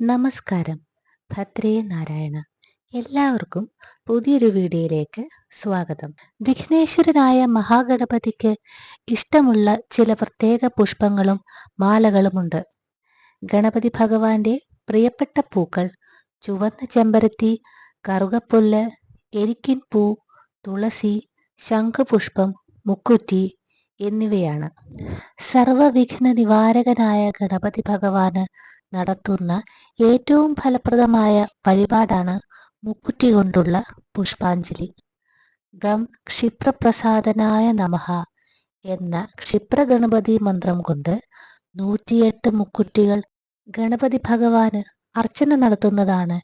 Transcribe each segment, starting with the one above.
നമസ്കാരം. ഭദ്രേ നാരായണ. എല്ലാവർക്കും പുതിയൊരു വീഡിയോയിലേക്ക് സ്വാഗതം. വിഘ്നേശ്വരനായ മഹാഗണപതിക്ക് ഇഷ്ടമുള്ള ചില പ്രത്യേക പുഷ്പങ്ങളും മാലകളുമുണ്ട്. ഗണപതി ഭഗവാന്റെ പ്രിയപ്പെട്ട പൂക്കൾ ചുവന്ന ചെമ്പരത്തി കറുകപ്പുല്ല് എരിക്കിൻ പൂ തുളസി ശംഖുപുഷ്പം മുക്കുറ്റി എന്നിവയാണ്. സർവവിഘ്ന നിവാരകനായ ഗണപതി ഭഗവാന് നടത്തുന്ന ഏറ്റവും ഫലപ്രദമായ വഴിപാടാണ് മുക്കുറ്റി കൊണ്ടുള്ള പുഷ്പാഞ്ജലി. ഗം ക്ഷിപ്രപ്രസാദനായ നമഹ എന്ന ക്ഷിപ്രഗണപതി മന്ത്രം കൊണ്ട് നൂറ്റിയെട്ട് മുക്കുറ്റികൾ ഗണപതി ഭഗവാന് അർച്ചന നടത്തുന്നതാണ്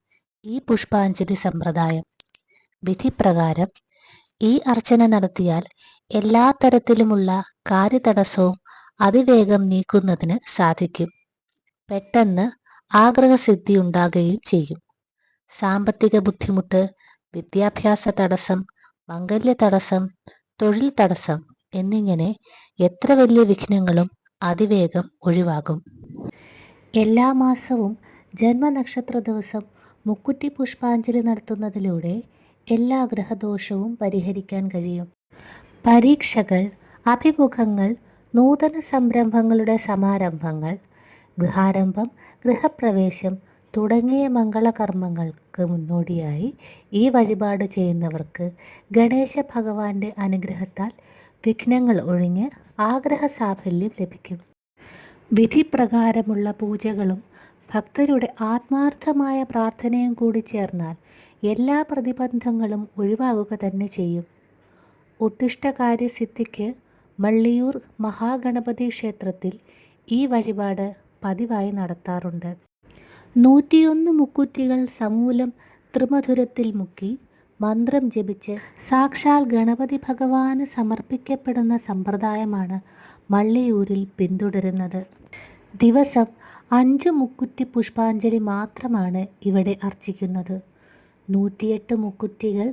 ഈ പുഷ്പാഞ്ജലി സമ്പ്രദായം. വിധിപ്രകാരം ഈ അർച്ചന നടത്തിയാൽ എല്ലാ തരത്തിലുമുള്ള കാര്യതടസ്സവും അതിവേഗം നീക്കുന്നതിന് സാധിക്കും. പെട്ടെന്ന് ആഗ്രഹസിദ്ധി ഉണ്ടാകുകയും ചെയ്യും. സാമ്പത്തിക ബുദ്ധിമുട്ട് വിദ്യാഭ്യാസ തടസ്സം മംഗല്യ തടസ്സം തൊഴിൽ തടസ്സം എന്നിങ്ങനെ എത്ര വലിയ വിഘ്നങ്ങളും അതിവേഗം ഒഴിവാകും. എല്ലാ മാസവും ജന്മനക്ഷത്ര ദിവസം മുക്കുറ്റി പുഷ്പാഞ്ജലി നടത്തുന്നതിലൂടെ എല്ലാ ഗ്രഹദോഷവും പരിഹരിക്കാൻ കഴിയും. പരീക്ഷകൾ അഭിമുഖങ്ങൾ നൂതന സംരംഭങ്ങളുടെ സമാരംഭങ്ങൾ ഗൃഹാരംഭം ഗൃഹപ്രവേശം തുടങ്ങിയ മംഗളകർമ്മങ്ങൾക്ക് മുന്നോടിയായി ഈ വഴിപാട് ചെയ്യുന്നവർക്ക് ഗണേശ ഭഗവാന്റെ അനുഗ്രഹത്താൽ വിഘ്നങ്ങൾ ഒഴിഞ്ഞ് ആഗ്രഹ സാഫല്യം ലഭിക്കും. വിധിപ്രകാരമുള്ള പൂജകളും ഭക്തരുടെ ആത്മാർത്ഥമായ പ്രാർത്ഥനയും കൂടി ചേർന്നാൽ എല്ലാ പ്രതിബന്ധങ്ങളും ഒഴിവാകുക തന്നെ ചെയ്യും. ഉദ്ദിഷ്ടകാര്യസിദ്ധിക്ക് മള്ളിയൂർ മഹാഗണപതി ക്ഷേത്രത്തിൽ ഈ വഴിപാട് പതിവായി നടത്താറുണ്ട്. നൂറ്റിയൊന്ന് മുക്കുറ്റികൾ സമൂലം ത്രിമധുരത്തിൽ മുക്കി മന്ത്രം ജപിച്ച് സാക്ഷാൽ ഗണപതി ഭഗവാന് സമർപ്പിക്കപ്പെടുന്ന സമ്പ്രദായമാണ് മള്ളിയൂരിൽ പിന്തുടരുന്നത്. ദിവസം അഞ്ച് മുക്കുറ്റി പുഷ്പാഞ്ജലി മാത്രമാണ് ഇവിടെ അർച്ചിക്കുന്നത്. നൂറ്റിയെട്ട് മുക്കുറ്റികൾ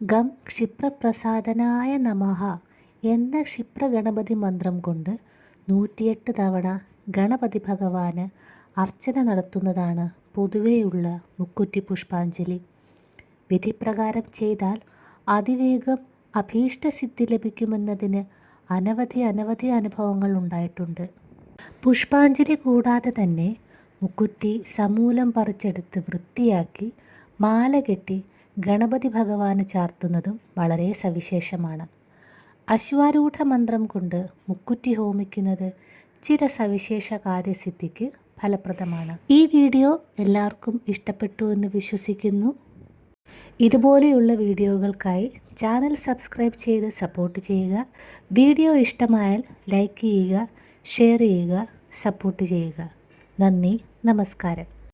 ഗം ക്ഷിപ്രപ്രസാദനായ നമഹ എന്ന ക്ഷിപ്രഗണപതി മന്ത്രം കൊണ്ട് നൂറ്റിയെട്ട് തവണ ഗണപതി ഭഗവാന് അർച്ചന നടത്തുന്നതാണ് പൊതുവെയുള്ള മുക്കുറ്റി പുഷ്പാഞ്ജലി. വിധിപ്രകാരം ചെയ്താൽ അതിവേഗം അഭീഷ്ടസിദ്ധി ലഭിക്കുമെന്നതിന് അനവധി അനവധി അനുഭവങ്ങൾ ഉണ്ടായിട്ടുണ്ട്. പുഷ്പാഞ്ജലി കൂടാതെ തന്നെ മുക്കുറ്റി സമൂലം പറിച്ചെടുത്ത് വൃത്തിയാക്കി മാല കെട്ടി ഗണപതി ഭഗവാന് ചാർത്തുന്നതും വളരെ സവിശേഷമാണ്. അശ്വാരൂഢ മന്ത്രം കൊണ്ട് മുക്കുറ്റി ഹോമിക്കുന്നത് ചില സവിശേഷ കാര്യസിദ്ധിക്ക് ഫലപ്രദമാണ്. ഈ വീഡിയോ എല്ലാവർക്കും ഇഷ്ടപ്പെട്ടു എന്ന് വിശ്വസിക്കുന്നു. ഇതുപോലെയുള്ള വീഡിയോകൾക്കായി ചാനൽ സബ്സ്ക്രൈബ് ചെയ്ത് സപ്പോർട്ട് ചെയ്യുക. വീഡിയോ ഇഷ്ടമായാൽ ലൈക്ക് ചെയ്യുക ഷെയർ ചെയ്യുക സപ്പോർട്ട് ചെയ്യുക. നന്ദി നമസ്കാരം.